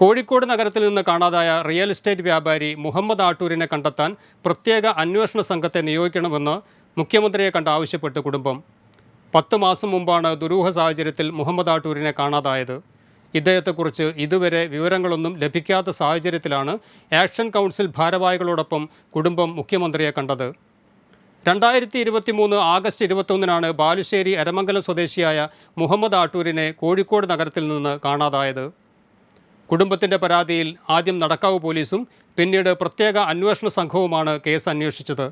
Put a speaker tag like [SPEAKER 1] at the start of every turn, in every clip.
[SPEAKER 1] കോഴിക്കോട് നഗരത്തിൽ നിന്ന് കാണാതായ റിയൽ എസ്റ്റേറ്റ് വ്യാപാരി മുഹമ്മദ് ആട്ടൂരിനെ കണ്ടെത്താൻ പ്രത്യേക അന്വേഷണ സംഘത്തെ നിയോഗിക്കണമെന്ന് മുഖ്യമന്ത്രിയെ കണ്ട് ആവശ്യപ്പെട്ട് കുടുംബം. പത്ത് മാസം മുമ്പാണ് ദുരൂഹ സാഹചര്യത്തിൽ മുഹമ്മദ് ആട്ടൂരിനെ കാണാതായത്. ഇദ്ദേഹത്തെക്കുറിച്ച് ഇതുവരെ വിവരങ്ങളൊന്നും ലഭിക്കാത്ത സാഹചര്യത്തിലാണ് ആക്ഷൻ കൗൺസിൽ ഭാരവാഹികളോടൊപ്പം കുടുംബം മുഖ്യമന്ത്രിയെ കണ്ടത്. രണ്ടായിരത്തി ഇരുപത്തി മൂന്ന് ആഗസ്റ്റ് ഇരുപത്തൊന്നിനാണ് ബാലുശ്ശേരി എരമംഗലം സ്വദേശിയായ മുഹമ്മദ് ആട്ടൂരിനെ കോഴിക്കോട് നഗരത്തിൽ നിന്ന് കാണാതായത്. കുടുംബത്തിന്റെ പരാതിയിൽ ആദ്യം നടക്കാവ് പോലീസും പിന്നീട് പ്രത്യേക അന്വേഷണ സംഘവുമാണ് കേസ് അന്വേഷിച്ചത്.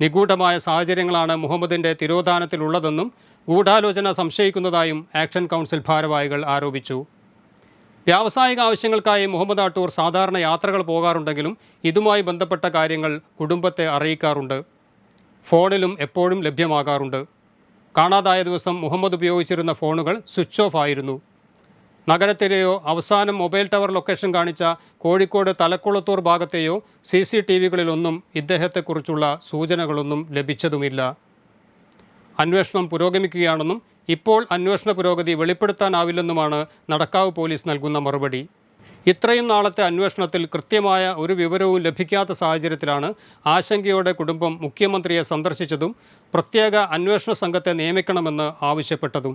[SPEAKER 1] നിഗൂഢമായ സാഹചര്യങ്ങളാണ് മുഹമ്മദിന്റെ തിരോധാനത്തിലുള്ളതെന്നും ഗൂഢാലോചന സംശയിക്കുന്നതായും ആക്ഷൻ കൗൺസിൽ ഭാരവാഹികൾ ആരോപിച്ചു. വ്യാവസായിക ആവശ്യങ്ങൾക്കായി മുഹമ്മദ് ആട്ടൂർ സാധാരണ യാത്രകൾ പോകാറുണ്ടെങ്കിലും ഇതുമായി ബന്ധപ്പെട്ട കാര്യങ്ങൾ കുടുംബത്തെ അറിയിക്കാറുണ്ട്. ഫോണിലും എപ്പോഴും ലഭ്യമാകാറുണ്ട്. കാണാതായ ദിവസം മുഹമ്മദ് ഉപയോഗിച്ചിരുന്ന ഫോണുകൾ സ്വിച്ച് ഓഫ് ആയിരുന്നു. നഗരത്തിലെയോ അവസാനം മൊബൈൽ ടവർ ലൊക്കേഷൻ കാണിച്ച കോഴിക്കോട് തലക്കുളത്തൂർ ഭാഗത്തെയോ സി സി ടി വികളിലൊന്നും ഇദ്ദേഹത്തെക്കുറിച്ചുള്ള സൂചനകളൊന്നും ലഭിച്ചതുമില്ല. അന്വേഷണം പുരോഗമിക്കുകയാണെന്നും ഇപ്പോൾ അന്വേഷണ പുരോഗതി വെളിപ്പെടുത്താനാവില്ലെന്നുമാണ് നടക്കാവ് പോലീസ് നൽകുന്ന മറുപടി. ഇത്രയും നാളത്തെ അന്വേഷണത്തിൽ കൃത്യമായ ഒരു വിവരവും ലഭിക്കാത്ത സാഹചര്യത്തിലാണ് ആശങ്കയോടെ കുടുംബം മുഖ്യമന്ത്രിയെ സന്ദർശിച്ചതും പ്രത്യേക അന്വേഷണ സംഘത്തെ നിയമിക്കണമെന്ന് ആവശ്യപ്പെട്ടതും.